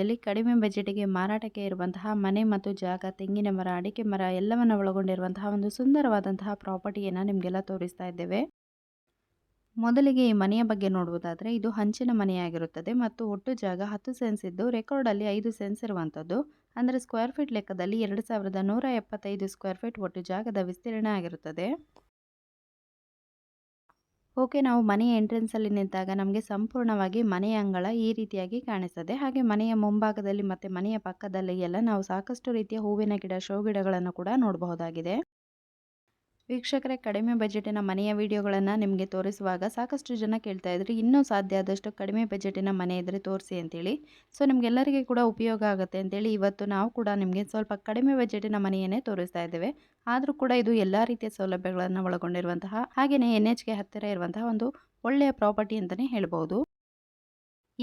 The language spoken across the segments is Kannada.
ವಿಡಿಯೋದಲ್ಲಿ ಕಡಿಮೆ ಬಜೆಟ್ಗೆ ಮಾರಾಟಕ್ಕೆ ಇರುವಂತಹ ಮನೆ ಮತ್ತು ಜಾಗ, ತೆಂಗಿನ ಮರ, ಅಡಿಕೆ ಮರ ಎಲ್ಲವನ್ನು ಒಳಗೊಂಡಿರುವಂತಹ ಒಂದು ಸುಂದರವಾದಂತಹ ಪ್ರಾಪರ್ಟಿಯನ್ನು ನಿಮಗೆಲ್ಲ ತೋರಿಸ್ತಾ ಇದ್ದೇವೆ. ಮೊದಲಿಗೆ ಈ ಮನೆಯ ಬಗ್ಗೆ ನೋಡುವುದಾದರೆ, ಇದು ಹಂಚಿನ ಮನೆಯಾಗಿರುತ್ತದೆ ಮತ್ತು ಒಟ್ಟು ಜಾಗ ಹತ್ತು ಸೆನ್ಸ್ ಇದ್ದು ರೆಕಾರ್ಡಲ್ಲಿ ಐದು ಸೆನ್ಸ್ ಇರುವಂಥದ್ದು ಅಂದರೆ ಸ್ಕ್ವೇರ್ ಫೀಟ್ ಲೆಕ್ಕದಲ್ಲಿ ಎರಡು ಸಾವಿರದ ನೂರ ಎಪ್ಪತ್ತೈದು ಸ್ಕ್ವೇರ್ ಫೀಟ್ ಒಟ್ಟು ಜಾಗದ ವಿಸ್ತೀರ್ಣ ಆಗಿರುತ್ತದೆ. ಓಕೆ, ನಾವು ಮನೆಯ ಎಂಟ್ರೆನ್ಸಲ್ಲಿ ನಿಂತಾಗ ನಮಗೆ ಸಂಪೂರ್ಣವಾಗಿ ಮನೆಯ ಅಂಗಳ ಈ ರೀತಿಯಾಗಿ ಕಾಣಿಸ್ತದೆ. ಹಾಗೆ ಮನೆಯ ಮುಂಭಾಗದಲ್ಲಿ ಮತ್ತು ಮನೆಯ ಪಕ್ಕದಲ್ಲಿ ಎಲ್ಲ ನಾವು ಸಾಕಷ್ಟು ರೀತಿಯ ಹೂವಿನ ಗಿಡ, ಶೋ ಗಿಡಗಳನ್ನು ಕೂಡ ನೋಡಬಹುದಾಗಿದೆ. ವೀಕ್ಷಕರೇ, ಕಡಿಮೆ ಬಜೆಟಿನ ಮನೆಯ ವಿಡಿಯೋಗಳನ್ನು ನಿಮಗೆ ತೋರಿಸುವಾಗ ಸಾಕಷ್ಟು ಜನ ಕೇಳ್ತಾ ಇದ್ರಿ, ಇನ್ನೂ ಸಾಧ್ಯ ಆದಷ್ಟು ಕಡಿಮೆ ಬಜೆಟಿನ ಮನೆ ಇದ್ದರೆ ತೋರಿಸಿ ಅಂತೇಳಿ. ಸೊ, ನಿಮಗೆಲ್ಲರಿಗೆ ಕೂಡ ಉಪಯೋಗ ಆಗುತ್ತೆ ಅಂತೇಳಿ ಇವತ್ತು ನಾವು ಕೂಡ ನಿಮಗೆ ಸ್ವಲ್ಪ ಕಡಿಮೆ ಬಜೆಟಿನ ಮನೆಯನ್ನೇ ತೋರಿಸ್ತಾ ಇದ್ದೇವೆ. ಆದರೂ ಕೂಡ ಇದು ಎಲ್ಲ ರೀತಿಯ ಸೌಲಭ್ಯಗಳನ್ನು ಒಳಗೊಂಡಿರುವಂತಹ ಹಾಗೆಯೇ ಎನ್ ಹತ್ತಿರ ಇರುವಂತಹ ಒಂದು ಒಳ್ಳೆಯ ಪ್ರಾಪರ್ಟಿ ಅಂತಲೇ ಹೇಳ್ಬೋದು.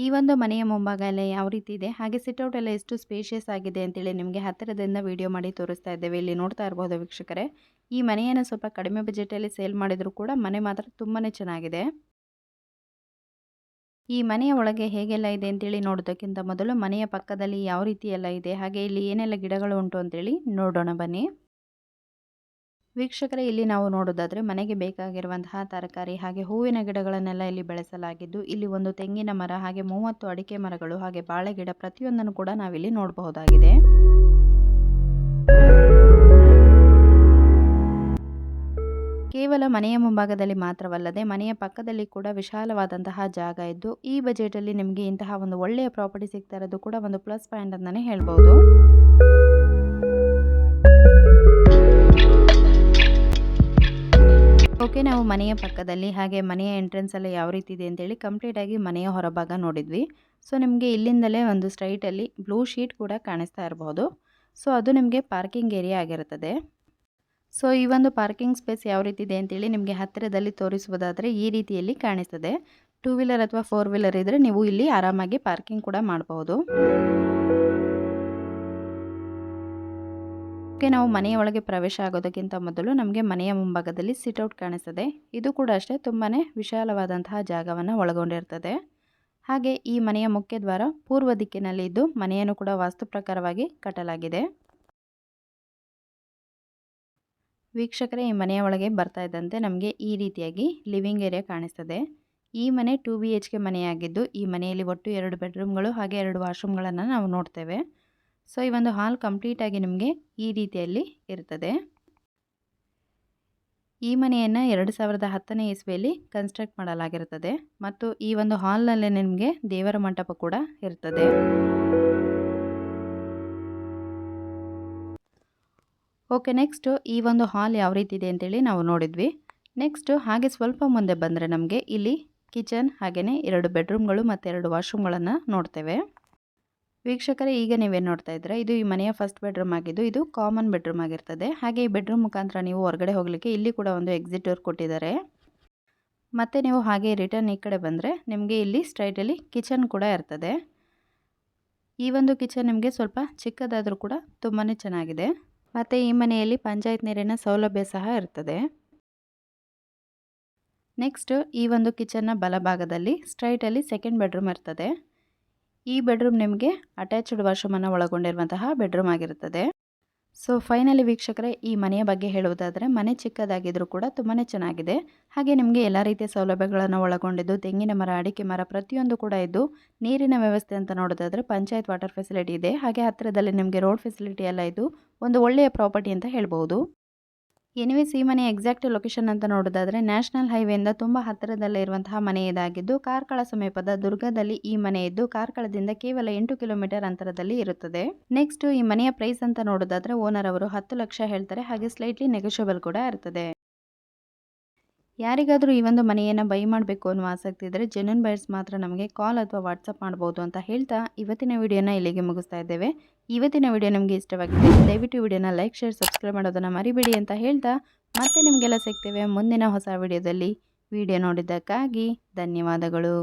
ಈ ಒಂದು ಮನೆಯ ಮುಂಭಾಗ ಎಲ್ಲ ಯಾವ ರೀತಿ ಇದೆ? ಹಾಗೆ ಸಿಟ್ಔಟ್ ಎಲ್ಲ ಎಷ್ಟು ಸ್ಪೇಷಿಯಸ್ ಆಗಿದೆ ಅಂತೇಳಿ ನಿಮಗೆ ಹತ್ತಿರದಿಂದ ವಿಡಿಯೋ ಮಾಡಿ ತೋರಿಸ್ತಾ ಇದ್ದೇವೆ. ಇಲ್ಲಿ ನೋಡ್ತಾ ಇರ್ಬೋದು ವೀಕ್ಷಕರೇ. ಈ ಮನೆಯನ್ನು ಸ್ವಲ್ಪ ಕಡಿಮೆ ಬಜೆಟಲ್ಲಿ ಸೇಲ್ ಮಾಡಿದರೂ ಕೂಡ ಮನೆ ಮಾತ್ರ ತುಂಬಾ ಚೆನ್ನಾಗಿದೆ. ಈ ಮನೆಯ ಒಳಗೆ ಹೇಗೆಲ್ಲ ಇದೆ ಅಂತೇಳಿ ನೋಡೋದಕ್ಕಿಂತ ಮೊದಲು ಮನೆಯ ಪಕ್ಕದಲ್ಲಿ ಯಾವ ರೀತಿ ಎಲ್ಲ ಇದೆ? ಹಾಗೆ ಇಲ್ಲಿ ಏನೆಲ್ಲ ಗಿಡಗಳು ಉಂಟು ಅಂತೇಳಿ ನೋಡೋಣ ಬನ್ನಿ. ವೀಕ್ಷಕರೇ, ಇಲ್ಲಿ ನಾವು ನೋಡೋದಾದರೆ ಮನೆಗೆ ಬೇಕಾಗಿರುವಂತಹ ತರಕಾರಿ ಹಾಗೆ ಹೂವಿನ ಗಿಡಗಳನ್ನೆಲ್ಲ ಇಲ್ಲಿ ಬೆಳೆಸಲಾಗಿದ್ದು, ಇಲ್ಲಿ ಒಂದು ತೆಂಗಿನ ಮರ ಹಾಗೆ ಮೂವತ್ತು ಅಡಿಕೆ ಮರಗಳು ಹಾಗೆ ಬಾಳೆ ಗಿಡ ಪ್ರತಿಯೊಂದನ್ನು ಕೂಡ ನಾವಿಲ್ಲಿ ನೋಡಬಹುದಾಗಿದೆ. ಕೇವಲ ಮನೆಯ ಮುಂಭಾಗದಲ್ಲಿ ಮಾತ್ರವಲ್ಲದೆ ಮನೆಯ ಪಕ್ಕದಲ್ಲಿ ಕೂಡ ವಿಶಾಲವಾದಂತಹ ಜಾಗ ಇದ್ದು, ಈ ಬಜೆಟಲ್ಲಿ ನಿಮಗೆ ಇಂತಹ ಒಂದು ಒಳ್ಳೆಯ ಪ್ರಾಪರ್ಟಿ ಸಿಗ್ತಾ ಇರೋದು ಕೂಡ ಒಂದು ಪ್ಲಸ್ ಪಾಯಿಂಟ್ ಅಂತಲೇ ಹೇಳ್ಬೋದು. ಮನೆಯ ಪಕ್ಕದಲ್ಲಿ ಹಾಗೆ ಮನೆಯ ಎಂಟ್ರೆನ್ಸಲ್ಲಿ ಯಾವ ರೀತಿ ಇದೆ ಅಂತೇಳಿ ಕಂಪ್ಲೀಟಾಗಿ ಮನೆಯ ಹೊರಭಾಗ ನೋಡಿದ್ವಿ. ಸೊ ನಿಮಗೆ ಇಲ್ಲಿಂದಲೇ ಒಂದು ಸ್ಟ್ರೈಟಲ್ಲಿ ಬ್ಲೂ ಶೀಟ್ ಕೂಡ ಕಾಣಿಸ್ತಾ ಇರಬಹುದು ಸೊ ಅದು ನಿಮಗೆ ಪಾರ್ಕಿಂಗ್ ಏರಿಯಾ ಆಗಿರುತ್ತದೆ. ಸೊ ಈ ಒಂದು ಪಾರ್ಕಿಂಗ್ ಸ್ಪೇಸ್ ಯಾವ ರೀತಿ ಇದೆ ಅಂತೇಳಿ ನಿಮಗೆ ಹತ್ತಿರದಲ್ಲಿ ತೋರಿಸುವುದಾದರೆ ಈ ರೀತಿಯಲ್ಲಿ ಕಾಣಿಸ್ತದೆ. ಟೂ ವೀಲರ್ ಅಥವಾ ಫೋರ್ ವೀಲರ್ ಇದ್ದರೆ ನೀವು ಇಲ್ಲಿ ಆರಾಮಾಗಿ ಪಾರ್ಕಿಂಗ್ ಕೂಡ ಮಾಡಬಹುದು ಓಕೆ ನಾವು ಮನೆಯ ಒಳಗೆ ಪ್ರವೇಶ ಆಗೋದಕ್ಕಿಂತ ಮೊದಲು ನಮಗೆ ಮನೆಯ ಮುಂಭಾಗದಲ್ಲಿ ಸಿಟ್ಔಟ್ ಕಾಣಿಸ್ತದೆ. ಇದು ಕೂಡ ಅಷ್ಟೇ ತುಂಬಾ ವಿಶಾಲವಾದಂತಹ ಜಾಗವನ್ನು ಒಳಗೊಂಡಿರ್ತದೆ. ಹಾಗೆ ಈ ಮನೆಯ ಮುಖ್ಯ ದ್ವಾರ ಪೂರ್ವ ದಿಕ್ಕಿನಲ್ಲಿ ಇದ್ದು ಮನೆಯನ್ನು ಕೂಡ ವಾಸ್ತು ಪ್ರಕಾರವಾಗಿ ಕಟ್ಟಲಾಗಿದೆ. ವೀಕ್ಷಕರೇ, ಈ ಮನೆಯ ಒಳಗೆ ಬರ್ತಾ ಇದ್ದಂತೆ ನಮಗೆ ಈ ರೀತಿಯಾಗಿ ಲಿವಿಂಗ್ ಏರಿಯಾ ಕಾಣಿಸ್ತದೆ. ಈ ಮನೆ ಟೂ ಬಿ ಎಚ್ ಕೆ ಮನೆಯಾಗಿದ್ದು ಈ ಮನೆಯಲ್ಲಿ ಒಟ್ಟು ಎರಡು ಬೆಡ್ರೂಮ್ಗಳು ಹಾಗೆ ಎರಡು ವಾಶ್ರೂಮ್ಗಳನ್ನು ನಾವು ನೋಡ್ತೇವೆ. ಸೊ ಈ ಒಂದು ಹಾಲ್ ಕಂಪ್ಲೀಟಾಗಿ ನಿಮಗೆ ಈ ರೀತಿಯಲ್ಲಿ ಇರ್ತದೆ. ಈ ಮನೆಯನ್ನು ಎರಡು ಸಾವಿರದ ಹತ್ತನೇ ಇಸ್ವಿಯಲ್ಲಿ ಕನ್ಸ್ಟ್ರಕ್ಟ್ ಮಾಡಲಾಗಿರುತ್ತದೆ. ಮತ್ತು ಈ ಒಂದು ಹಾಲ್ನಲ್ಲೇ ನಿಮಗೆ ದೇವರ ಮಂಟಪ ಕೂಡ ಇರ್ತದೆ. ಓಕೆ ನೆಕ್ಸ್ಟು ಈ ಒಂದು ಹಾಲ್ ಯಾವ ರೀತಿ ಇದೆ ಅಂತೇಳಿ ನಾವು ನೋಡಿದ್ವಿ. ನೆಕ್ಸ್ಟು ಹಾಗೆ ಸ್ವಲ್ಪ ಮುಂದೆ ಬಂದರೆ ನಮಗೆ ಇಲ್ಲಿ ಕಿಚನ್ ಹಾಗೆಯೇ ಎರಡು ಬೆಡ್ರೂಮ್ಗಳು ಮತ್ತು ಎರಡು ವಾಶ್ರೂಮ್ಗಳನ್ನು ನೋಡ್ತೇವೆ. ವೀಕ್ಷಕರೇ, ಈಗ ನೀವೇನು ನೋಡ್ತಾ ಇದ್ದೀರಾ? ಇದು ಈ ಮನೆಯ ಫಸ್ಟ್ ಬೆಡ್ರೂಮ್ ಆಗಿದ್ದು, ಇದು ಕಾಮನ್ ಬೆಡ್ರೂಮ್ ಆಗಿರ್ತದೆ. ಹಾಗೆ ಈ ಬೆಡ್ರೂಮ್ ಮುಖಾಂತರ ನೀವು ಹೊರಗಡೆ ಹೋಗಲಿಕ್ಕೆ ಇಲ್ಲಿ ಕೂಡ ಒಂದು ಎಕ್ಸಿಟ್ ಡೋರ್ ಕೊಟ್ಟಿದ್ದಾರೆ. ಮತ್ತು ನೀವು ಹಾಗೆ ರಿಟರ್ನ್ ಈ ಕಡೆ ಬಂದರೆ, ನಿಮಗೆ ಇಲ್ಲಿ ಸ್ಟ್ರೈಟಲ್ಲಿ ಕಿಚನ್ ಕೂಡ ಇರ್ತದೆ. ಈ ಒಂದು ಕಿಚನ್ ನಿಮಗೆ ಸ್ವಲ್ಪ ಚಿಕ್ಕದಾದರೂ ಕೂಡ ತುಂಬಾ ಚೆನ್ನಾಗಿದೆ. ಮತ್ತು ಈ ಮನೆಯಲ್ಲಿ ಪಂಚಾಯತ್ ನೀರಿನ ಸೌಲಭ್ಯ ಸಹ ಇರ್ತದೆ. ನೆಕ್ಸ್ಟ್ ಈ ಒಂದು ಕಿಚನ್ನ ಬಲಭಾಗದಲ್ಲಿ ಸ್ಟ್ರೈಟಲ್ಲಿ ಸೆಕೆಂಡ್ ಬೆಡ್ರೂಮ್ ಇರ್ತದೆ. ಈ ಬೆಡ್ರೂಮ್ ನಿಮಗೆ ಅಟ್ಯಾಚ್ಡ್ ವಾಶ್ರೂಮನ್ನು ಒಳಗೊಂಡಿರುವಂತಹ ಬೆಡ್ರೂಮ್ ಆಗಿರುತ್ತದೆ. ಸೊ, ಫೈನಲಿ ವೀಕ್ಷಕರೇ, ಈ ಮನೆಯ ಬಗ್ಗೆ ಹೇಳುವುದಾದರೆ, ಮನೆ ಚಿಕ್ಕದಾಗಿದ್ದರೂ ಕೂಡ ತುಂಬಾ ಚೆನ್ನಾಗಿದೆ. ಹಾಗೆ ನಿಮಗೆ ಎಲ್ಲ ರೀತಿಯ ಸೌಲಭ್ಯಗಳನ್ನು ಒಳಗೊಂಡಿದ್ದು, ತೆಂಗಿನ ಮರ, ಅಡಿಕೆ ಮರ ಪ್ರತಿಯೊಂದು ಕೂಡ ಇದ್ದು, ನೀರಿನ ವ್ಯವಸ್ಥೆ ಅಂತ ನೋಡೋದಾದರೆ, ಪಂಚಾಯತ್ ವಾಟರ್ ಫೆಸಿಲಿಟಿ ಇದೆ. ಹಾಗೆ ಹತ್ತಿರದಲ್ಲಿ ನಿಮಗೆ ರೋಡ್ ಫೆಸಿಲಿಟಿ ಎಲ್ಲ ಇದ್ದು, ಒಂದು ಒಳ್ಳೆಯ ಪ್ರಾಪರ್ಟಿ ಅಂತ ಹೇಳ್ಬೋದು ಎನಿವೇಸ್ ಸಿ ಮನೆ ಎಕ್ಸಾಕ್ಟ್ ಲೊಕೇಶನ್ ಅಂತ ನೋಡೋದಾದ್ರೆ ನ್ಯಾಷನಲ್ ಹೈವೇಯಿಂದ ತುಂಬ ಹತ್ತಿರದಲ್ಲೇ ಇರುವಂತಹ ಮನೆ ಇದಾಗಿದ್ದು, ಕಾರ್ಕಳ ಸಮೀಪದ ದುರ್ಗದಲ್ಲಿ ಈ ಮನೆ ಇದ್ದು, ಕಾರ್ಕಳದಿಂದ ಕೇವಲ ಎಂಟು ಕಿಲೋಮೀಟರ್ ಅಂತರದಲ್ಲಿ ಇರುತ್ತದೆ. ನೆಕ್ಸ್ಟ್ ಈ ಮನೆಯ ಪ್ರೈಸ್ ಅಂತ ನೋಡೋದಾದ್ರೆ ಓನರ್ ಅವರು ಹತ್ತು ಲಕ್ಷ ಹೇಳ್ತಾರೆ, ಹಾಗೆ ಸ್ಲೈಟ್ಲಿ ನೆಗೋಷಿಯಬಲ್ ಕೂಡ ಇರ್ತದೆ. ಯಾರಿಗಾದರೂ ಈ ಒಂದು ಮನೆಯನ್ನು ಬೈ ಮಾಡಬೇಕು ಅನ್ನೋ ಆಸಕ್ತಿ ಇದ್ದರೆ ಜನನ್ ಬೈರ್ಸ್ ಮಾತ್ರ ನಮಗೆ ಕಾಲ್ ಅಥವಾ ವಾಟ್ಸಪ್ ಮಾಡ್ಬೋದು ಅಂತ ಹೇಳ್ತಾ ಇವತ್ತಿನ ವಿಡಿಯೋನ ಇಲ್ಲಿಗೆ ಮುಗಿಸ್ತಾ ಇದ್ದೇವೆ. ಇವತ್ತಿನ ವಿಡಿಯೋ ನಿಮಗೆ ಇಷ್ಟವಾಗಿದೆ, ದಯವಿಟ್ಟು ವಿಡಿಯೋನ ಲೈಕ್ ಶೇರ್ ಸಬ್ಸ್ಕ್ರೈಬ್ ಮಾಡೋದನ್ನು ಮರಿಬೇಡಿ ಅಂತ ಹೇಳ್ತಾ ಮತ್ತೆ ನಿಮಗೆಲ್ಲ ಸಿಗ್ತೇವೆ ಮುಂದಿನ ಹೊಸ ವಿಡಿಯೋದಲ್ಲಿ. ವಿಡಿಯೋ ನೋಡಿದ್ದಕ್ಕಾಗಿ ಧನ್ಯವಾದಗಳು.